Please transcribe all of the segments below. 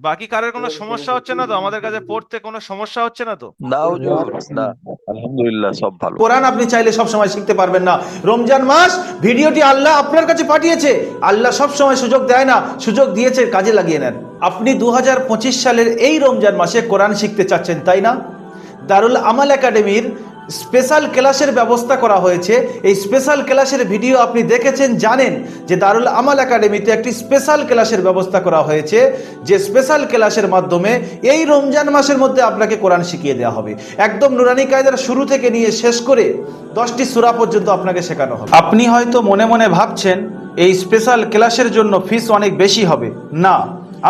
বাকি কারোর কোনো সমস্যা হচ্ছে না তো? আমাদের কাছে পড়তে কোনো সমস্যা হচ্ছে না তো? না হুজুর না। আলহামদুলিল্লাহ সব ভালো। কোরআন আপনি চাইলে সব সময় শিখতে পারবেন না। রমজান মাস ভিডিওটি আল্লাহ আপনার কাছে পাঠিয়েছে। আল্লাহ সব সময় সুযোগ দেয় না সুযোগ দিয়েছে কাজে লাগিয়ে নেন। আপনি দু হাজার পঁচিশ সালের এই রমজান মাসে কোরআন শিখতে চাচ্ছেন তাই না? দারুল আমাল একাডেমির স্পেশাল ক্লাসের ব্যবস্থা করা হয়েছে। এই স্পেশাল ক্লাসের ভিডিও আপনি দেখেছেন, জানেন যে দারুল আমাল একাডেমিতে একটি স্পেশাল ক্লাসের ব্যবস্থা করা হয়েছে। যে স্পেশাল ক্লাসের মাধ্যমে এই রমজান মাসের মধ্যে আপনাকে কোরআন শিখিয়ে দেওয়া হবে। একদম নুরানি কায়দার শুরু থেকে নিয়ে শেষ করে দশটি সুরা পর্যন্ত আপনাকে শেখানো হবে। আপনি হয়তো মনে মনে ভাবছেন, এই স্পেশাল ক্লাসের জন্য ফিস অনেক বেশি হবে। না,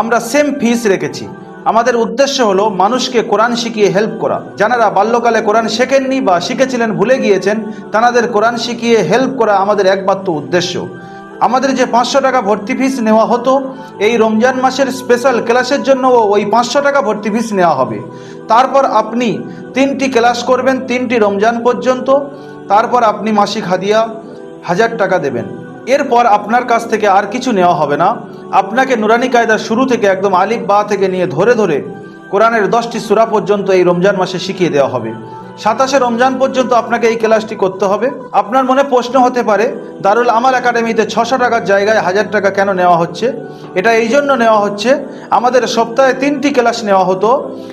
আমরা সেম ফিস রেখেছি। আমাদের উদ্দেশ্য হলো মানুষকে কোরআন শিখিয়ে হেল্প করা। যারা বাল্যকালে কোরআন শেখেননি বা শিখেছিলেন, ভুলে গিয়েছেন তাদের কোরআন শিখিয়ে হেল্প করা আমাদের একমাত্র উদ্দেশ্য। আমাদের যে পাঁচশো টাকা ভর্তি ফিস নেওয়া হতো, এই রমজান মাসের স্পেশাল ক্লাসের জন্য ওই পাঁচশো টাকা ভর্তি ফিস নেওয়া হবে। তারপর আপনি তিনটি ক্লাস করবেন, তিনটি রমজান পর্যন্ত। তারপর আপনি মাসিক হাদিয়া হাজার টাকা দেবেন। এরপর আপনার কাছ থেকে আর কিছু নেওয়া হবে না। আপনাকে নুরানি কায়দার শুরু থেকে একদম আলিফ বা থেকে নিয়ে ধরে ধরে কোরআনের দশটি সূরা পর্যন্ত এই রমজান মাসে শিখিয়ে দেওয়া হবে। সাতাশে রমজান পর্যন্ত আপনাকে এই ক্লাসটি করতে হবে। আপনার মনে প্রশ্ন হতে পারে, দারুল আমাল একাডেমিতে ছশো টাকার জায়গায় হাজার টাকা কেন নেওয়া হচ্ছে? এটা এই জন্য নেওয়া হচ্ছে, আমাদের সপ্তাহে তিনটি ক্লাস নেওয়া হতো।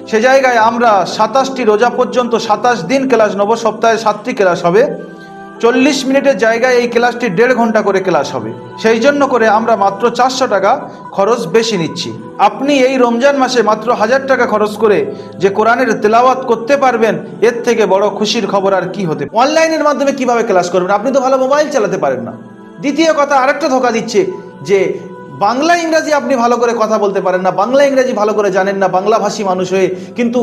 সে জায়গায় আমরা সাতাশটি রোজা পর্যন্ত সাতাশ দিন ক্লাস নেব, সপ্তাহে সাতটি ক্লাস হবে। চল্লিশ মিনিটের জায়গায় এই ক্লাসটি দেড় ঘণ্টা করে ক্লাস হবে। সেই জন্য করে আমরা মাত্র চারশো টাকা খরচ বেশি নিচ্ছি। আপনি এই রমজান মাসে মাত্র হাজার টাকা খরচ করে যে কোরআনের তেলাওয়াত করতে পারবেন, এর থেকে বড় খুশির খবর আর কি হতে অনলাইনের মাধ্যমে কীভাবে ক্লাস করবেন? আপনি তো ভালো মোবাইল চালাতে পারেন না। দ্বিতীয় কথা, আরেকটা ধোকা দিচ্ছে যে বাংলা ইংরাজি আপনি ভালো করে কথা বলতে পারেন না, বাংলা ইংরাজি ভালো করে জানেন না বাংলা ভাষী মানুষ হয়ে। কিন্তু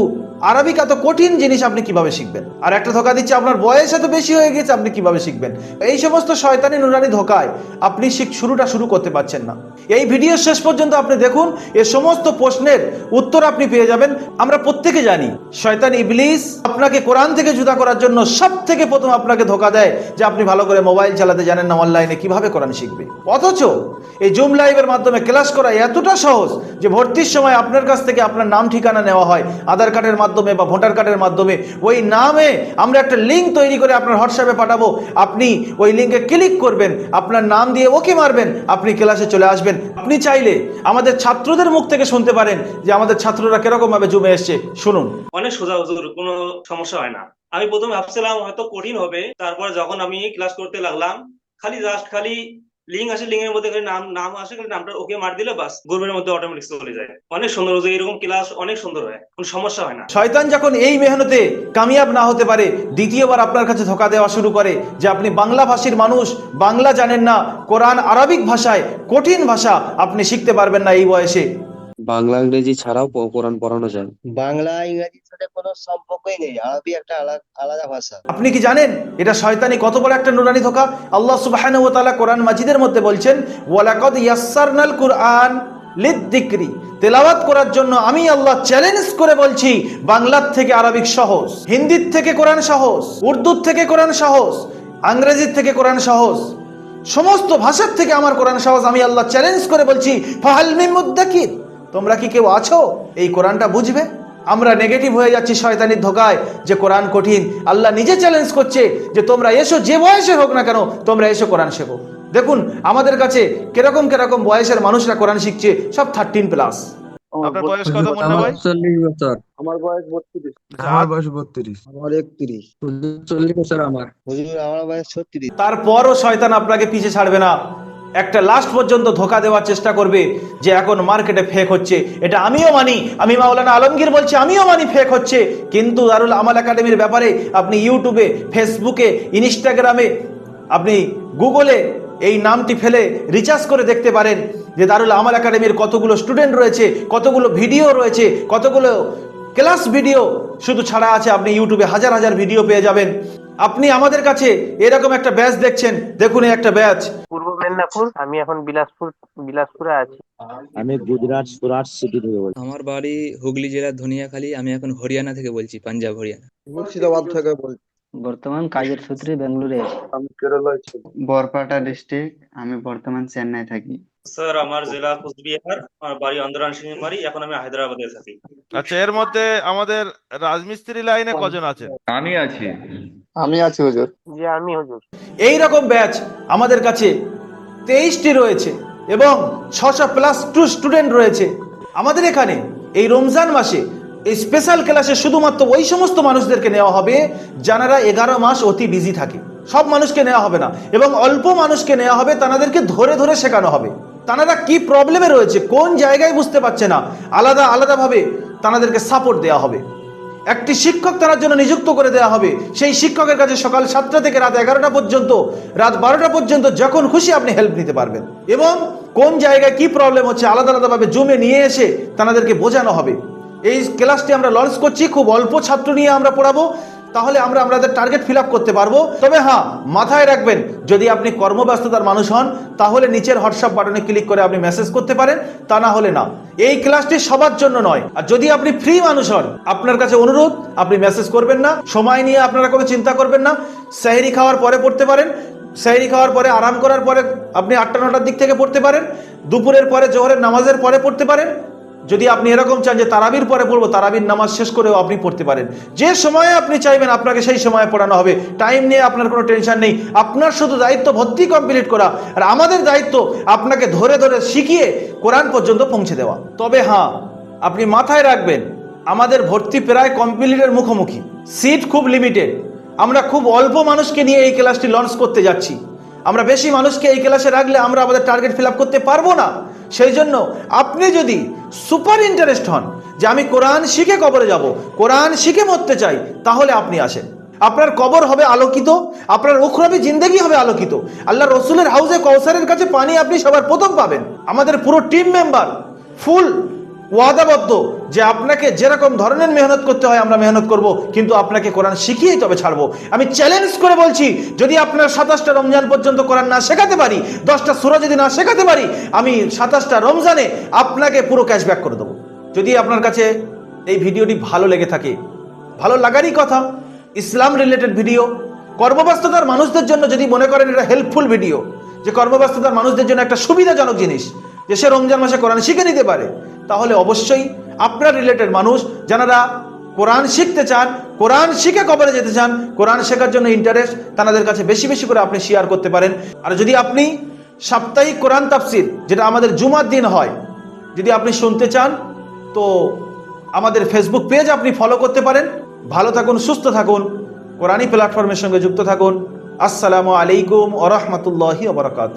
আরবিক এত কঠিন জিনিস আপনি কীভাবে শিখবেন? আর একটা ধোকা দিচ্ছে, আপনার বয়স এত বেশি হয়ে গেছে, আপনি কীভাবে শিখবেন? এই সমস্ত শয়তানি নুরানি ধোকায় আপনি শুরুটা শুরু করতে পারছেন না। এই ভিডিও শেষ পর্যন্ত আপনি দেখুন, এ সমস্ত প্রশ্নের উত্তর আপনি পেয়ে যাবেন। আমরা প্রত্যেকে জানি, শয়তান ইবলিস আপনাকে কোরআন থেকে জুদা করার জন্য সব থেকে প্রথম আপনাকে ধোকা দেয় যে আপনি ভালো করে মোবাইল চালাতে জানেন না, অনলাইনে কীভাবে কোরআন শিখবে। অথচ এই জুম লাইভের মাধ্যমে ক্লাস করা এতটা সহজ যে ভর্তির সময় আপনার কাছ থেকে আপনার নাম, ঠিকানা নেওয়া হয়, আধার কার্ডের মাধ্যমে বা ভোটার কার্ডের মাধ্যমে, ওই নামে আমরা একটা লিঙ্ক তৈরি করে আপনার হোয়াটসঅ্যাপে পাঠাবো। আপনি ওই লিঙ্কে ক্লিক করবেন, আপনার নাম দিয়ে ওকে মারবেন, আপনি ক্লাসে চলে আসবেন। আপনি চাইলে আমাদের ছাত্রদের মুখ থেকে শুনতে পারেন যে আমাদের ছাত্ররা কীরকম ভাবে জমে এসছে। শুনুন। অনেক সোজা হুজুর, কোনো সমস্যা হয় না। আমি প্রথমে ভাবছিলাম হয়তো কঠিন হবে, তারপর যখন আমি ক্লাস করতে লাগলাম, খালি জাস্ট খালি লিঙ্ক আসে লিঙ্কের মধ্যে নাম নাম আসে নামটা ওকে মার দিলে বাস গ্রুপের মধ্যে অটোমেটিক চলে যায়। অনেক সুন্দর হুজুর এরকম ক্লাস অনেক সুন্দর হয়, কোনো সমস্যা হয় না। শয়তান যখন এই মেহনতে কামিয়াব না হতে পারে, দ্বিতীয়বার আপনার কাছে ধোকা দেওয়া শুরু করে যে আপনি বাংলা ভাষীর মানুষ, বাংলা জানেন না, কোরআন আরবিক ভাষায় কঠিন ভাষা আপনি শিখতে পারবেন না এই বয়সে। বাংলা ইংরেজি ছাড়াও প- কোরআন পড়ানো যায়। বাংলা ইংরাজির সাথে কোনো সম্পর্কই নেই আরবি একটা আলাদা আলাদা ভাষা। আপনি কি জানেন? এটা শয়তানি কত বড় একটা নুরানি ধোকা? আল্লাহ সুবহানাহু ওয়া তাআলা কোরআন মাজিদের মধ্যে বলছেন ওয়ালাকাদ ইয়াসসারনাল কুরআন লিদ্দিকরি। তেলাওয়াত করার জন্য আমি আল্লাহ চ্যালেঞ্জ করে বলছি বাংলার থেকে আরবিক সহজ হিন্দির থেকে কোরআন সহজ উর্দুর থেকে কোরআন সহজ ইংরেজির থেকে কোরআন সহজ সমস্ত ভাষার থেকে আমার কোরআন সহজ। আমি আল্লাহ চ্যালেঞ্জ করে বলছি ফাহাল মিন মুদ্দাকির। তোমরা কি কেউ আছো? এই কোরআনটা বুঝবে? আমরা নেগেটিভ হয়ে যাচ্ছি শয়তানির ধোকায় যে কোরআন কঠিন। আল্লাহ নিজে চ্যালেঞ্জ করছে যে তোমরা এসো যে বয়সে হোক না কেন তোমরা এসো কোরআন শেখো। দেখুন আমাদের কাছে কীরকম কীরকম বয়সের মানুষরা কোরআন শিখছে সব থার্টিন প্লাস আপনার বয়স কত মুন্না ভাই? চল্লিশ বছর। আমার বয়স বত্রিশ। আমার বয়স বত্রিশ। আমার একত্রিশ। চল্লিশ বছর আমার। হুজুর আমার বয়স ছত্রিশ। তারপরও শয়তান আপনাকে পিছে ছাড়বে না। একটা লাস্ট পর্যন্ত ধোকা দেওয়ার চেষ্টা করবে যে এখন মার্কেটে ফেক হচ্ছে। এটা আমিও মানি। আমি মাওলানা আলমগীর বলছি, আমিও মানি ফেক হচ্ছে। কিন্তু দারুল আমাল একাডেমির ব্যাপারে আপনি ইউটিউবে ফেসবুকে ইনস্টাগ্রামে আপনি গুগলে এই নামটি ফেলে রিচার্জ করে দেখতে পারেন যে দারুল আমাল একাডেমির কতগুলো স্টুডেন্ট রয়েছে, কতগুলো ভিডিও রয়েছে, কতগুলো ক্লাস ভিডিও শুধু ছাড়া আছে। আপনি ইউটিউবে হাজার হাজার ভিডিও পেয়ে যাবেন। আপনি আমাদের কাছে এরকম একটা ব্যাচ দেখছেন। দেখুন একটা ব্যাচ মেদিনীপুর আমি এখন বিলাসপুর বিলাসপুরে আছি। আমি গুজরাট সুরাট সিটি থেকে বলছি। আমার বাড়ি হুগলি জেলার ধনিয়াখালী আমি এখন হরিয়ানা থেকে বলছি পাঞ্জাব হরিয়ানা। মুর্শিদাবাদ থেকে বলছি। বর্তমান কাজের সূত্রে বেঙ্গালুরে আছি আমি কেরালায় বরপাটা ডিস্ট্রিক্ট আমি বর্তমান চেন্নাই থাকি। স্যার আমার জেলা কুচবিহার আমার বাড়ি অন্দরান সিংমারি এখন আমি হায়দ্রাবাদে থাকি। আচ্ছা এর মধ্যে আমাদের রাজমিস্ত্রি লাইনে কজন আছেন? আমি আছি। আমি আছি হুজুর। যে আমি হুজুর। এই রকম ব্যাচ আমাদের কাছে তেইশটি রয়েছে এবং ছশো প্লাস টু স্টুডেন্ট রয়েছে। আমাদের এখানে এই রমজান মাসে এই স্পেশাল ক্লাসে শুধুমাত্র ওই সমস্ত মানুষদেরকে নেওয়া হবে যারা এগারো মাস অতি বিজি থাকে। সব মানুষকে নেওয়া হবে না। এবং অল্প মানুষকে নেওয়া হবে তাদেরকে ধরে ধরে শেখানো হবে। তারা কি প্রবলেমে রয়েছে, কোন জায়গায় বুঝতে পারছে না, আলাদা আলাদাভাবে তাদেরকে সাপোর্ট দেওয়া হবে। একটি শিক্ষক তার জন্য নিযুক্ত করে দেওয়া হবে। সেই শিক্ষকের কাছে সকাল সাতটা থেকে রাত এগারোটা পর্যন্ত, রাত বারোটা পর্যন্ত যখন খুশি আপনি হেল্প নিতে পারবেন। এবং কোন জায়গায় কি প্রবলেম হচ্ছে আলাদা আলাদাভাবে জমে নিয়ে এসে তাদেরকে বোঝানো হবে। এই ক্লাসটি আমরা লঞ্চ করছি, খুব অল্প ছাত্র নিয়ে আমরা পড়াবো। তাহলে আমরা আমাদের টার্গেট ফিল করতে পারব। তবে হ্যাঁ মাথায় রাখবেন, যদি আপনি কর্মব্যস্ততার মানুষ হন, তাহলে নিচের হোয়াটসঅ্যাপ বাটনে ক্লিক করে আপনি মেসেজ করতে পারেন, তা না হলে না। এই ক্লাসটি সবার জন্য নয়। আর যদি আপনি ফ্রি মানুষ হন, আপনার কাছে অনুরোধ, আপনি মেসেজ করবেন না, সময় নিয়ে আপনারা কোনো চিন্তা করবেন না, সেহরি খাওয়ার পরে পড়তে পারেন, সেহরি খাওয়ার পরে, আরাম করার পরে আপনি আটটা, নটার দিক থেকে পড়তে পারেন, দুপুরের পরে, জোহরের নামাজের পরে পড়তে পারেন যদি আপনি এরকম চান যে তারাবির পরে পড়ব, তারাবির নামাজ শেষ করেও আপনি পড়তে পারেন। যে সময়ে আপনি চাইবেন আপনাকে সেই সময়ে পড়ানো হবে। টাইম নিয়ে আপনার কোনো টেনশন নেই। আপনার শুধু দায়িত্ব ভর্তি কমপ্লিট করা। আর আমাদের দায়িত্ব আপনাকে ধরে ধরে শিখিয়ে কোরআন পর্যন্ত পৌঁছে দেওয়া। তবে হ্যাঁ আপনি মাথায় রাখবেন, আমাদের ভর্তি প্রায় কমপ্লিটের মুখোমুখি। সিট খুব লিমিটেড আমরা খুব অল্প মানুষকে নিয়ে এই ক্লাসটি লঞ্চ করতে যাচ্ছি। আমরা বেশি মানুষকে এই ক্লাসে রাখলে আমরা আমাদের টার্গেট ফিল করতে পারব না। সেই জন্য আপনি যদি সুপার ইন্টারেস্ট হন যে আমি কোরআন শিখে কবরে যাব, কোরআন শিখে মরতে চাই, তাহলে আপনি আসেন। আপনার কবর হবে আলোকিত, আপনার উখরাবি জিন্দেগি হবে আলোকিত। আল্লাহ রসুলের হাউসে কৌসারের কাছে পানি আপনি সবার প্রথম পাবেন। আমাদের পুরো টিম মেম্বার ফুল ওয়াদাবদ্ধ যে আপনাকে যেরকম ধরনের মেহনত করতে হয় আমরা মেহনত করব, কিন্তু আপনাকে কোরআন শিখিয়েই তবে ছাড়বো। আমি চ্যালেঞ্জ করে বলছি, যদি আপনার সাতাশটা রমজান পর্যন্ত কোরআন না শেখাতে পারি, দশটা সুরা যদি না শেখাতে পারি, আমি সাতাশটা রমজানে আপনাকে পুরো ক্যাশব্যাক করে দেবো। যদি আপনার কাছে এই ভিডিওটি ভালো লেগে থাকে, ভালো লাগারই কথা, ইসলাম রিলেটেড ভিডিও কর্মব্যস্ততার মানুষদের জন্য যদি মনে করেন এটা হেল্পফুল ভিডিও যে কর্মব্যস্ততার মানুষদের জন্য একটা সুবিধাজনক জিনিস, যে সে রমজান মাসে কোরআন শিখে নিতে পারে তাহলে অবশ্যই আপনার রিলেটেড মানুষ যারা কোরআন শিখতে চান, কোরআন শিখে কবরে যেতে চান, কোরআন শেখার জন্য ইন্টারেস্ট তাদের কাছে বেশি বেশি করে আপনি শেয়ার করতে পারেন। আর যদি আপনি সাপ্তাহিক কোরআন তাফসির, যেটা আমাদের জুমার দিন হয়, যদি আপনি শুনতে চান, তো আমাদের ফেসবুক পেজ আপনি ফলো করতে পারেন। ভালো থাকুন, সুস্থ থাকুন কোরআনী প্ল্যাটফর্মের সঙ্গে যুক্ত থাকুন। আসসালামু আলাইকুম ওরহমতুল্লাহি ওবরাকাত